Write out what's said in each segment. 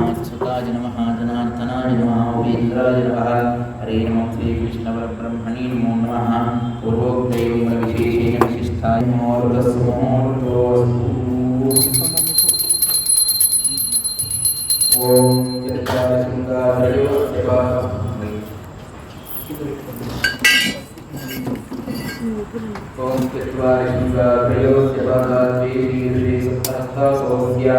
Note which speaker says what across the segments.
Speaker 1: श्रीमत्सुताय नम जनार्दनाय नमः उपेन्द्राय नमः हरे नमः श्रीकृष्णपरब्रह्मणे नमो नमः पूर्वोक्तैव विशेषेण विशिष्टाय ॐ ॐ चत्वारि शृङ्गाभ्रयो सदा द्वे श्रीसप्तहस्ता सौभ्या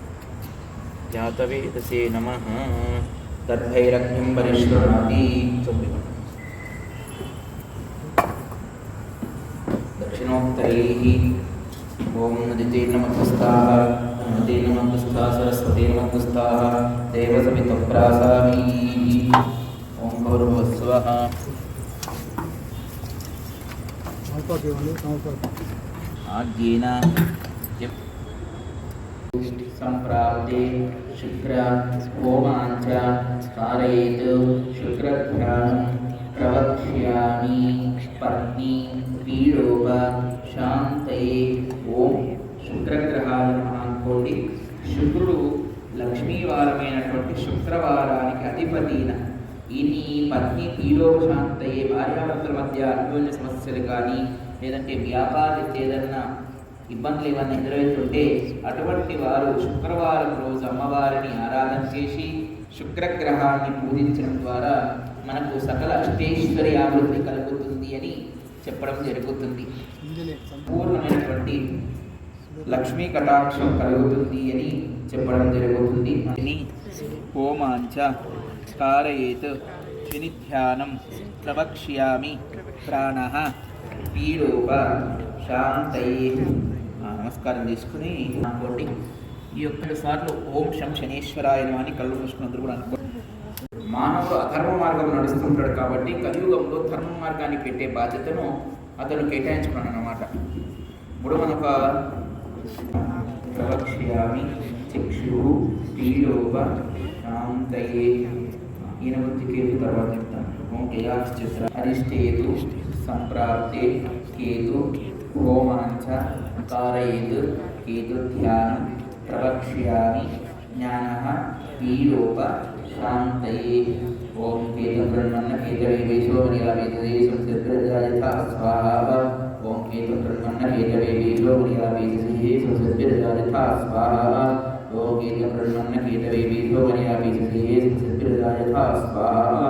Speaker 1: ज्ञातवेदसे तसे नमः। तद्भैरग्निं परिश्रुणाति दक्षिणोत्तरैः ॐ नदिते नमते सरस्वते ॐ गौरवस्वः आज्ञेन జాతవేదసే నమ దర్భైరగ్నిం పరిశృణాతి దక్షిణోత్తరైः ఓం నదితే నమస్తస్థాः నమతే నమస్తస్థా సరస్వతే నమస్తస్థాः దేవసమితప్రాసామీ ఓం గౌరవస్వః ఆజ్ఞేన సంప్రాప్తే శుక్ర హోమాంచ कारयेत् శుక్రఘ్రాణం ప్రవక్ష్యామి పత్ని పీడోప శాంతయే ఓం శుక్రగ్రహాయ నమః అనుకోండి శుక్రుడు లక్ష్మీవారమైనటువంటి శుక్రవారానికి అధిపతిన ఈయన్ని పత్ని పీడోపశాంతయే భార్యాభర్తల మధ్య అన్యోన్య సమస్యలు కానీ లేదంటే వ్యాపార ఏదన్నా ఇబ్బందులు ఏమన్నా ఎదురవుతుంటే అటువంటి వారు శుక్రవారం రోజు అమ్మవారిని ఆరాధన చేసి శుక్రగ్రహాన్ని పూజించడం ద్వారా మనకు సకల అష్టేశ్వరి అభివృద్ధి కలుగుతుంది అని చెప్పడం జరుగుతుంది. సంపూర్ణమైనటువంటి లక్ష్మీ కటాక్షం కలుగుతుంది అని చెప్పడం జరుగుతుంది. అని హోమాంచ కారయేత్ శనిధ్యానం ప్రవక్ష్యామి ప్రాణ పీడోప శాంతయే. నమస్కారం చేసుకుని అనుకోండి ఈ యొక్క సార్లు ఓం శం శనేశ్వరాయ అని కళ్ళు మూసుకుని కూడా అనుకోండి మానవుడు అధర్మ మార్గం నడుస్తుంటాడు కాబట్టి కలియుగంలో ధర్మ మార్గాన్ని పెట్టే బాధ్యతను అతను కేటాయించుకున్నాడు అన్నమాట. ఇప్పుడు మనొక ప్రవక్ష్యామి చక్షు పీడోప శాంతయే. ఈయన గురించి కేతు తర్వాత చెప్తాను. ఓం కేయాస్ చిత్ర అరిష్టేతు సంప్రాప్తే కేతు गोमाञ्च कारयेतु केतुध्यानं प्रवक्ष्यामि ज्ञानः पीडोप शान्तये ॐ केतुब्रह्मन्न केतवे विश्वमनिरावेदयेसंसद्रजायथा स्वाहा ॐ केतुब्रह्मन्न केतवे विश्वमनिरावेदयेसंसद्रजायथा स्वाहा ॐ केतुब्रह्मन्न केतवे विश्वमनिरावेदयेसंसद्रजायथा स्वाहा